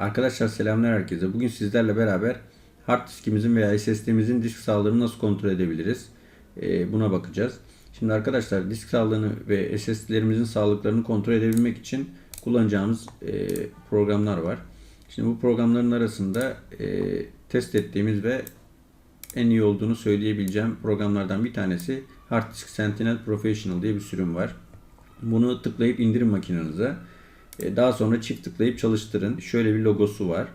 Arkadaşlar selamlar herkese. Bugün sizlerle beraber hard diskimizin veya SSD'mizin disk sağlığını nasıl kontrol edebiliriz? Ee, buna bakacağız. Şimdi arkadaşlar disk sağlığını ve SSD'lerimizin sağlıklarını kontrol edebilmek için kullanacağımız e, programlar var. Şimdi bu programların arasında e, test ettiğimiz ve en iyi olduğunu söyleyebileceğim programlardan bir tanesi Hard Disk Sentinel Professional diye bir sürüm var. Bunu tıklayıp indirin makinenize. E, Daha sonra çift tıklayıp çalıştırın. Şöyle bir logosu var.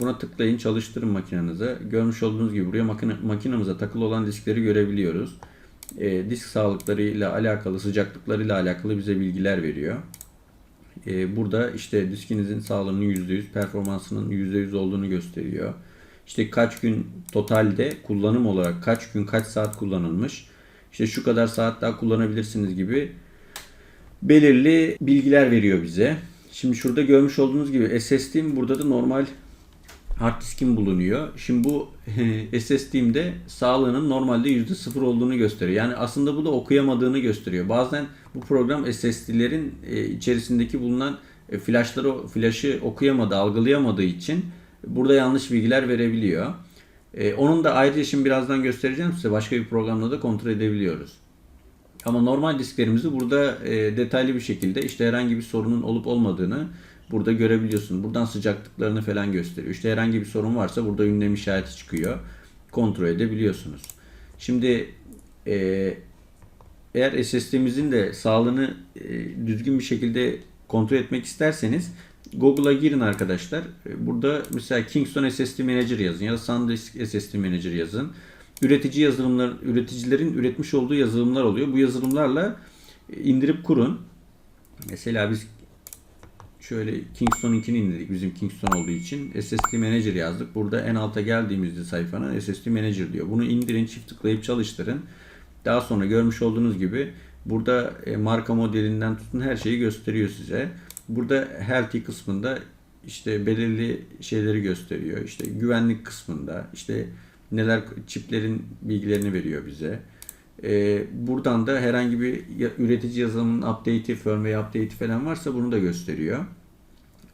Buna tıklayın çalıştırın makinenize. Görmüş olduğunuz gibi buraya makine, makinemize takılı olan diskleri görebiliyoruz. E, disk sağlıklarıyla alakalı, sıcaklıklarıyla alakalı bize bilgiler veriyor. E, burada işte diskinizin sağlığının %100, performansının %100 olduğunu gösteriyor. İşte kaç gün totalde kullanım olarak kaç gün kaç saat kullanılmış. İşte şu kadar saat daha kullanabilirsiniz gibi belirli bilgiler veriyor bize. Şimdi şurada görmüş olduğunuz gibi SSD'm burada da normal hard diskim bulunuyor. Şimdi bu SSD'mde sağlığının normalde %0 olduğunu gösteriyor. Yani aslında bu da okuyamadığını gösteriyor. Bazen bu program SSD'lerin e, içerisindeki bulunan e, flashları flash'ı okuyamadığı, algılayamadığı için burada yanlış bilgiler verebiliyor. E, Onun da ayrıca şimdi birazdan göstereceğim size. Başka bir programda da kontrol edebiliyoruz. Ama normal disklerimizi burada e, detaylı bir şekilde işte herhangi bir sorunun olup olmadığını burada görebiliyorsun. Buradan sıcaklıklarını falan gösteriyor. İşte herhangi bir sorun varsa burada ünlem işareti çıkıyor. Kontrol edebiliyorsunuz. Şimdi e, eğer SSD'mizin de sağlığını e, düzgün bir şekilde kontrol etmek isterseniz Google'a girin arkadaşlar. E, Burada mesela Kingston SSD Manager yazın ya da SanDisk SSD Manager yazın. Üretici yazılımlar, üreticilerin üretmiş olduğu yazılımlar oluyor. Bu yazılımlarla e, indirip kurun. Mesela biz şöyle Kingston'unkini indirdik bizim Kingston olduğu için. SSD Manager yazdık. Burada en alta geldiğimizde sayfanın SSD Manager diyor. Bunu indirin, çift tıklayıp çalıştırın. Daha sonra görmüş olduğunuz gibi burada e, marka modelinden tutun her şeyi gösteriyor size. Burada healthy kısmında işte belirli şeyleri gösteriyor. İşte güvenlik kısmında işte neler çiplerin bilgilerini veriyor bize. Ee, buradan da herhangi bir üretici yazılımının update'i, firmware update'i falan varsa bunu da gösteriyor.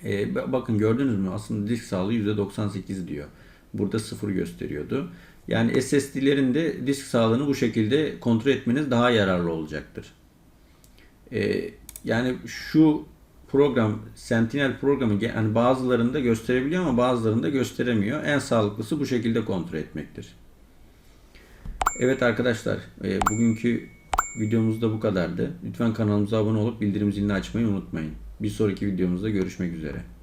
Ba- bakın gördünüz mü? Aslında disk sağlığı %98 diyor. Burada 0 gösteriyordu. Yani SSD'lerin de disk sağlığını bu şekilde kontrol etmeniz daha yararlı olacaktır. Ee, yani şu program Sentinel programı yani bazılarında gösterebiliyor ama bazılarında gösteremiyor. En sağlıklısı bu şekilde kontrol etmektir. Evet arkadaşlar, e, bugünkü videomuz da bu kadardı. Lütfen kanalımıza abone olup bildirim zilini açmayı unutmayın. Bir sonraki videomuzda görüşmek üzere.